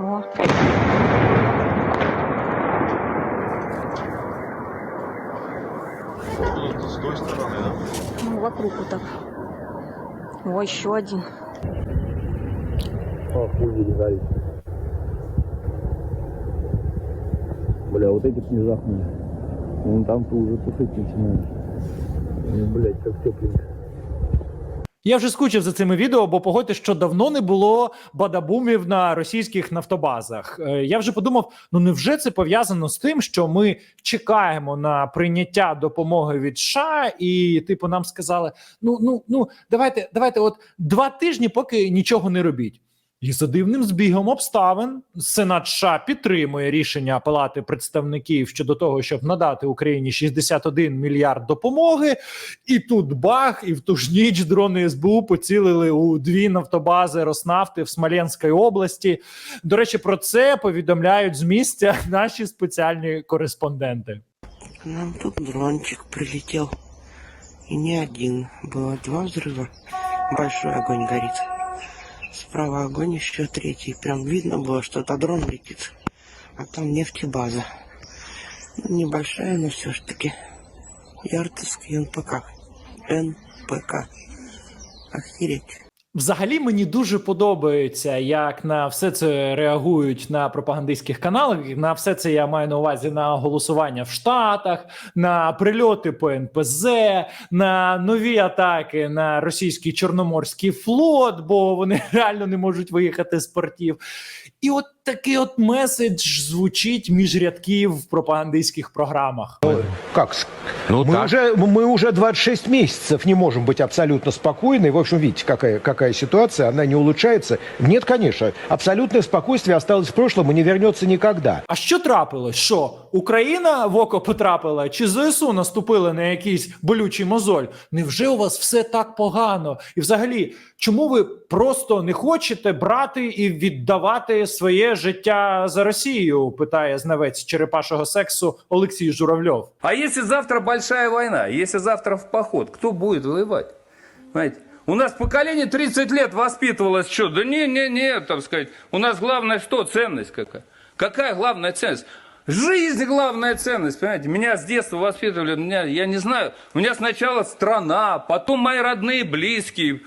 О. С той стороны, да? Ну, вокруг вот так. О, еще один. Охуели горит. Бля, вот эти не жахнули. Вон там-то уже тушить начинают. Ну, блядь, как тепленько. Я вже скучив за цими відео, бо погодьте, що давно не було бадабумів на російських нафтобазах. Е, Я вже подумав: ну невже це пов'язано з тим, що ми чекаємо на прийняття допомоги від США, і типу нам сказали: ну ну ну давайте, давайте, от два тижні, поки нічого не робіть. І за дивним збігом обставин Сенат США підтримує рішення Палати представників щодо того, щоб надати Україні 61 мільярд допомоги. І тут бах, і в ту ж ніч дрони СБУ поцілили у дві нафтобази Роснафти в Смоленській області. До речі, про це повідомляють з місця наші спеціальні кореспонденти. Нам тут дрончик прилетел. И не один. Было два взрыва. Большой огонь горит. Справа огонь еще третий. Прям видно было, что это дрон летит. А там нефтебаза. Ну, небольшая, но все ж таки. Яртовский НПК. НПК. Охереть. Взагалі мені дуже подобається, як на все це реагують на пропагандистських каналах. На все це я маю на увазі на голосування в Штатах, на прильоти по НПЗ, на нові атаки на російський чорноморський флот, бо вони реально не можуть виїхати з портів. І от такий от меседж звучить між рядків в пропагандистських програмах. Как? с- Ну мы, так. уже, мы уже 26 месяцев не можем быть абсолютно спокойны. В общем, видите, какая, какая ситуация, она не улучшается. Нет, конечно, абсолютное спокойствие осталось в прошлом и не вернется никогда. А що трапилось? Що Україна в око потрапила, чи ЗСУ наступили на якийсь болючий мозоль? Невже у вас все так погано? І взагалі, чому ви просто не хочете брати і віддавати своє життя за Росію? питає знавець черепашого сексу Олексій Журавльов. А если завтра большая война, если завтра в поход, кто будет воевать? Понимаете? У нас поколение 30 лет воспитывалось что? Да не, не, не, так сказать. У нас главное что? Ценность какая? Какая главная ценность? Жизнь главная ценность, понимаете? Меня с детства воспитывали, меня, я не знаю, у меня сначала страна, потом мои родные, близкие,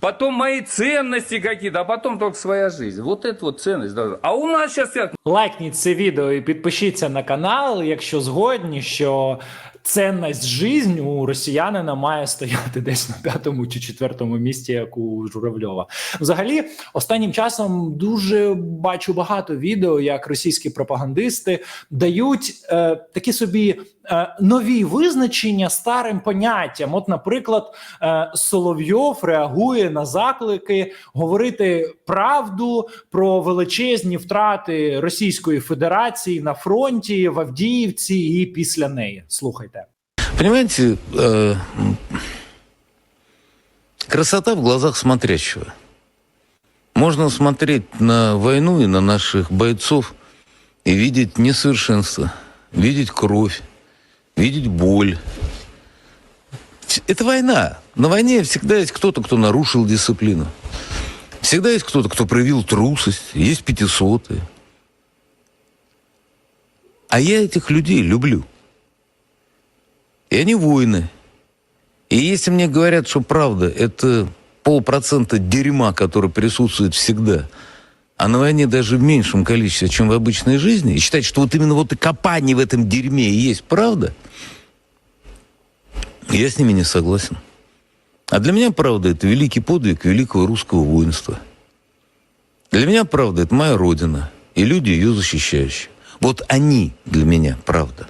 потом мои ценности какие-то, а потом только своя жизнь. Вот это вот ценность. А у нас сейчас? Лайкніть це відео і підпишіться на канал, якщо згодні, що цінність жизнь у росіянина має стояти десь на п'ятому чи четвертому місці, як у Журавльова. Взагалі, останнім часом дуже бачу багато відео, як російські пропагандисти дають е, такі собі нові визначення старим поняттям. От, наприклад, е, Соловйов реагує на заклики говорити правду про величезні втрати Російської Федерації на фронті в Авдіївці і після неї. Слухайте. Понимаете, э, красота в глазах смотрящего. Можно смотреть на войну и на наших бойцов и видеть несовершенство, видеть кровь, видеть боль. Это война. На войне всегда есть кто-то, кто нарушил дисциплину. Всегда есть кто-то, кто проявил трусость. Есть пятисотые. А я этих людей люблю. И они воины. И если мне говорят, что правда, это полпроцента дерьма, которое присутствует всегда, а на войне даже в меньшем количестве, чем в обычной жизни, и считать, что вот именно вот и копание в этом дерьме и есть правда, я с ними не согласен. А для меня правда это великий подвиг великого русского воинства. Для меня правда это моя родина и люди ее защищающие. Вот они для меня правда.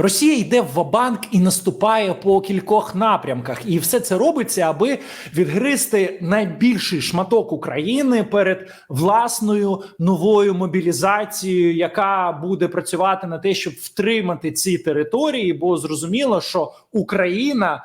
Росія йде в вабанк і наступає по кількох напрямках, і все це робиться, аби відгризти найбільший шматок України перед власною новою мобілізацією, яка буде працювати на те, щоб втримати ці території. Бо зрозуміло, що Україна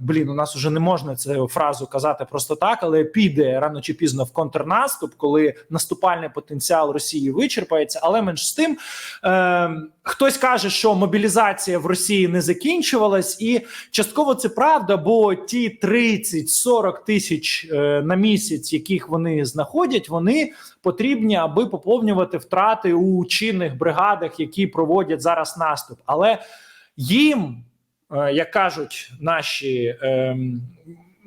блін, у нас вже не можна цю фразу казати просто так, але піде рано чи пізно в контрнаступ, коли наступальний потенціал Росії вичерпається. Але менш з тим, е, хтось каже, що мобілізація в Росії не закінчувалась, і частково це правда, бо ті 30-40 тисяч е, на місяць, яких вони знаходять, вони потрібні, аби поповнювати втрати у чинних бригадах, які проводять зараз наступ. Але їм, як кажуть наші. ем,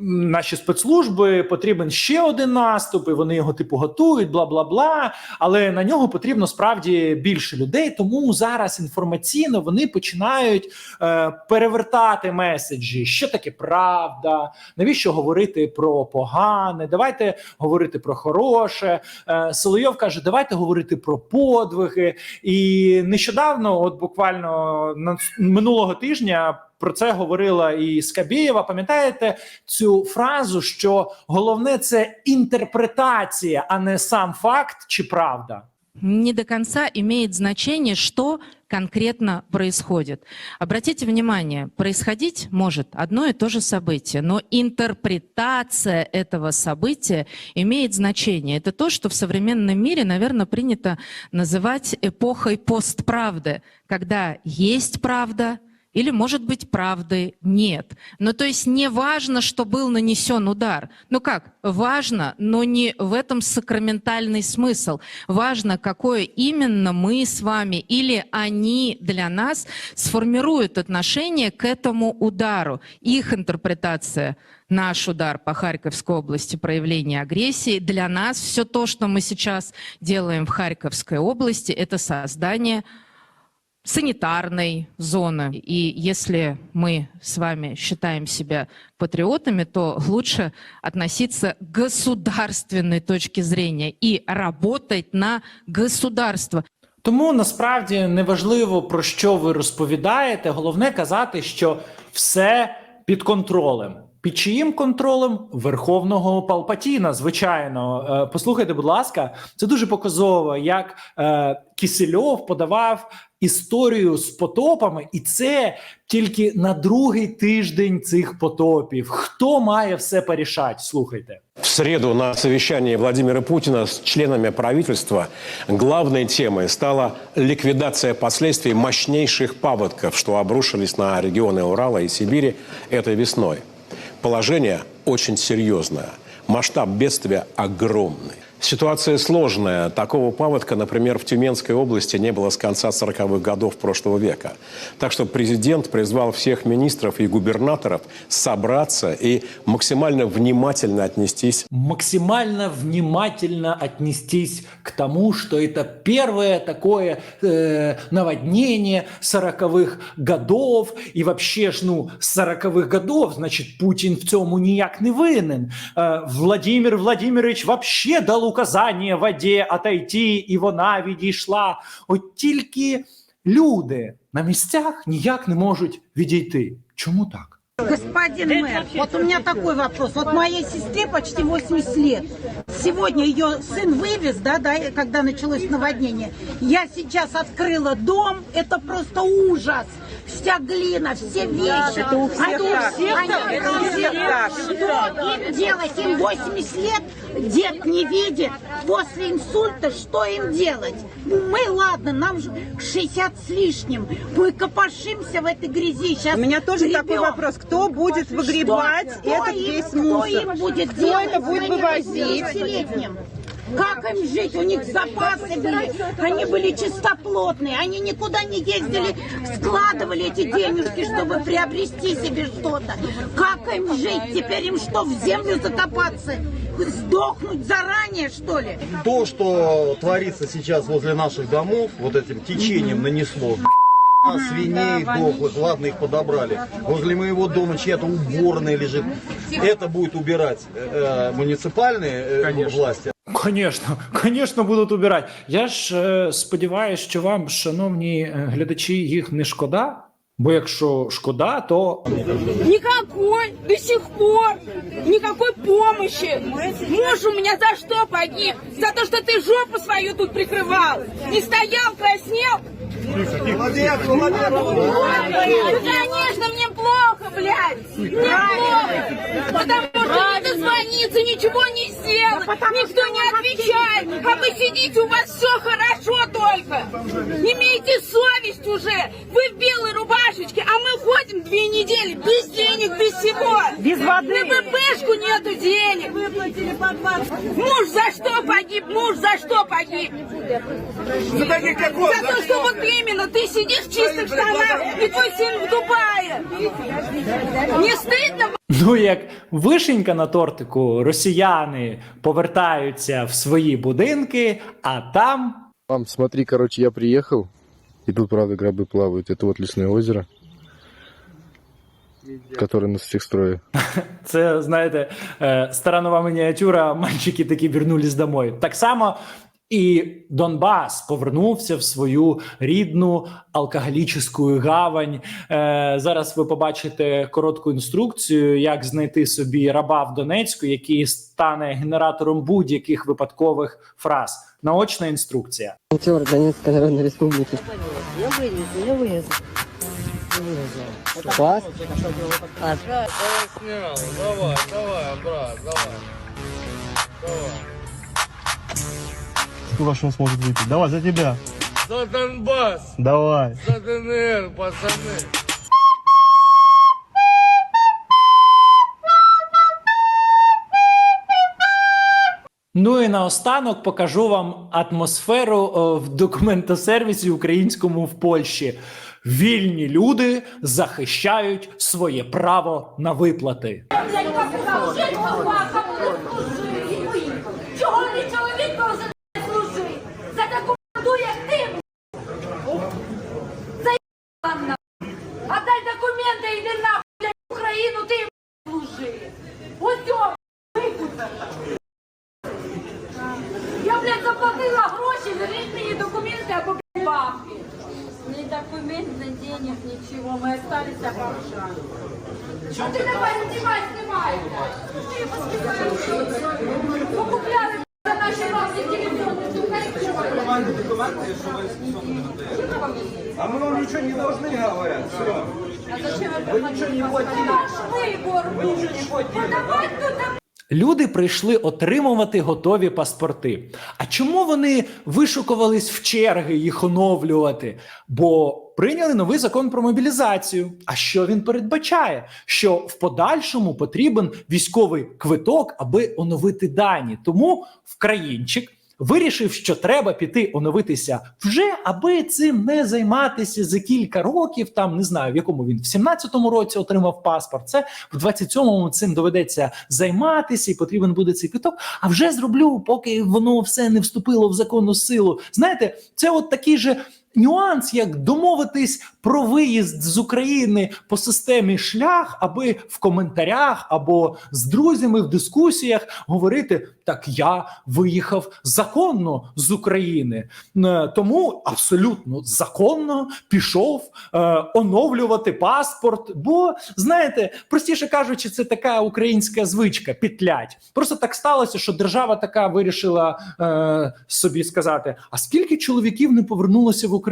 Наші спецслужби потрібен ще один наступ, і вони його типу готують, бла бла бла. Але на нього потрібно справді більше людей. Тому зараз інформаційно вони починають е, перевертати меседжі, що таке правда, навіщо говорити про погане, давайте говорити про хороше. Е, Соловйов каже, давайте говорити про подвиги. І нещодавно, от буквально минулого тижня. Про це говорила і Скабєєва. Пам'ятаєте цю фразу, що головне це інтерпретація, а не сам факт чи правда? не до конца имеет значение, что конкретно происходит. Обратите внимание, происходить может одно и то же событие, но интерпретация этого события имеет значение. Это то, что в современном мире, наверное, принято называть эпохой постправды, когда есть правда, или, может быть, правды нет. Ну, то есть не важно, что был нанесен удар. Ну как? Важно, но не в этом сакраментальный смысл. Важно, какое именно мы с вами или они для нас сформируют отношение к этому удару. Их интерпретация наш удар по Харьковской области, проявление агрессии. Для нас все то, что мы сейчас делаем в Харьковской области, это создание санитарной зоны. И если мы с вами считаем себя патриотами, то лучше относиться к государственной точке зрения и работать на государство. Тому насправді неважливо про що ви розповідаєте. Головне казати, що все під контролем. Під чиїм контролем Верховного Палпатіна, звичайно, Е, послухайте, будь ласка, це дуже показово, як е, Кисельов подавав історію з потопами, і це тільки на другий тиждень цих потопів. Хто має все порішати? Слухайте. В среду на совещании Владимира Путина с членами правительства главной темой стала ликвидация последствий мощнейших паводков, что обрушились на регионы Урала и Сибири этой весной. Положение очень серьезное. Масштаб бедствия огромный. Ситуация сложная. Такого паводка, например, в Тюменской области не было с конца 40-х годов прошлого века. Так что президент призвал всех министров и губернаторов собраться и максимально внимательно отнестись максимально внимательно отнестись к тому, что это первое такое э, наводнение 40-х годов. І вообще ж, ну, з 40-х годов, значить, Путін в цьому ніяк не винен. Е, Владимир Владимирович вообще дав указання воді отойти, і вона відійшла. От тільки люди на місцях ніяк не можуть відійти. Чому так? Господин мэр, вот у меня такой вопрос. Вот моей сестре почти 80 лет. Сегодня ее сын вывез, да, да, когда началось наводнение. Я сейчас открыла дом, это просто ужас. Вся глина, все вещи. Это у всех они, так. они Это у всех так. Что им делать? Им 80 лет, дед не видит. После инсульта что им делать? Мы, ладно, нам же 60 с лишним. Мы копошимся в этой грязи. Сейчас У меня тоже такой гребем. вопрос. Кто будет выгребать Что? этот Кто им- весь Кто мусор? им будет Кто делать это будет вывозить? 80-летним? Как им жить? У них запасы были. Они были чистоплотные. Они никуда не ездили, складывали эти денежки, чтобы приобрести себе что-то. Как им жить? Теперь им что, в землю закопаться? Сдохнуть заранее, что ли? То, что творится сейчас возле наших домов, вот этим течением нанесло. Свиней дохлых, ладно, их подобрали. Возле моего дома чья-то уборная лежит. Это будет убирать э, э, муниципальные э, власти. Конечно, конечно, будуть убирати. Я ж е, сподіваюся, що вам, шановні е, глядачі, їх не шкода. Бо якщо шкода, то Никакой, до сих пор, никакой помощи. Муж у меня за что погиб? За то, что ты жопу свою тут прикрывал. Не стоял, краснел, Конечно, мне плохо, блядь. Мне плохо. Потому что не дозвониться, ничего не сделать. Никто не отвечает. А вы сидите, у вас все хорошо только. Имейте совесть уже. Вы в белой рубашечке, а мы ходим две недели без денег, без всего. Без воды. На БПшку нету денег. Муж за что погиб? Муж за что погиб? За то, что вот именно ты сидишь в чистых штанах, и твой сын в Дубае. Не стыдно Ну, як вишенька на тортику, росіяни повертаються в свої будинки, а там Мам, смотри, короче, я приехал, и тут, правда, гробы плавают. Это вот лесное озеро, которое нас всех строит. Це, знаєте, е, стара нова мініатюра, мальчики такі вернулись домой. Так само і Донбас повернувся в свою рідну алкоголічну гавань. Е, Зараз ви побачите коротку інструкцію, як знайти собі раба в Донецьку, який стане генератором будь-яких випадкових фраз. Наочна інструкція. Актер Донецкой Народной Республики. Я вылезу, я вылезу. Класс. Сколько ж он сможет выпить? Давай, за тебя. За Донбасс! Давай. За ДНР, пацаны! Ну і наостанок покажу вам атмосферу е, в документосервісі українському в Польщі. Вільні люди захищають своє право на виплати. Чого не чоловік не служить? За таку воду, як ти. Заїбана. А дай документи, йди нахуй, Україну, ти служи. Ось цього викупи. Я, блядь, заплатила гроші, верніть мені документи або блядь, бабки Ни документ, ни денег, ничего. Мы остались бомжами. Что ты давай снимай, снимай? Ты воспитаешь. Покупляли за наши бабки телефон. А мы вам ничего не должны, говорят. Все. А зачем вы ничего не платили? Наш выбор. Вы ничего не платили. Подавать туда Люди прийшли отримувати готові паспорти. А чому вони вишукувались в черги їх оновлювати? Бо прийняли новий закон про мобілізацію. А що він передбачає? Що в подальшому потрібен військовий квиток, аби оновити дані. Тому в країнчик. Вирішив, що треба піти оновитися вже, аби цим не займатися за кілька років. Там не знаю, в якому він в 17-му році отримав паспорт. Це в 27-му цим доведеться займатися, і потрібен буде цей квиток. А вже зроблю, поки воно все не вступило в законну силу. Знаєте, це от такий же. Нюанс, як домовитись про виїзд з України по системі шлях, аби в коментарях або з друзями в дискусіях говорити: так я виїхав законно з України, Е, тому абсолютно законно пішов е, оновлювати паспорт. Бо знаєте, простіше кажучи, це така українська звичка петлять. Просто так сталося, що держава така вирішила е, собі сказати: а скільки чоловіків не повернулося в Україну?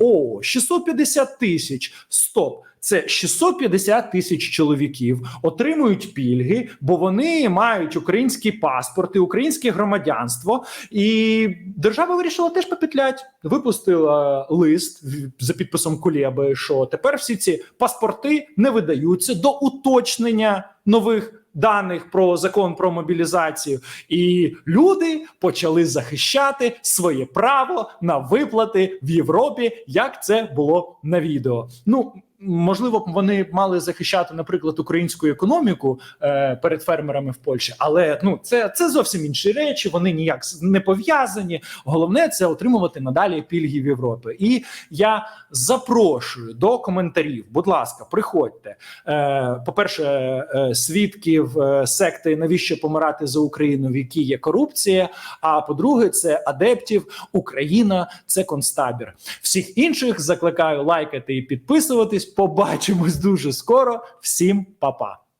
О, 650 тисяч. Стоп. Це 650 тисяч чоловіків отримують пільги, бо вони мають українські паспорти, українське громадянство, і держава вирішила теж попетлять. Випустила лист за підписом Кулєби, що тепер всі ці паспорти не видаються до уточнення нових даних про закон про мобілізацію, і люди почали захищати своє право на виплати в Європі, як це було на відео. Ну можливо, вони мали захищати, наприклад, українську економіку е, перед фермерами в Польщі, але ну це, це зовсім інші речі. Вони ніяк не пов'язані. Головне це отримувати надалі пільги в Європі. І я запрошую до коментарів. Будь ласка, приходьте. Е, по-перше, е, свідків е, секти навіщо помирати за Україну, в якій є корупція. А по-друге, це адептів Україна, це концтабір. Всіх інших закликаю лайкати і підписуватись. Побачимось дуже скоро. Всім па-па.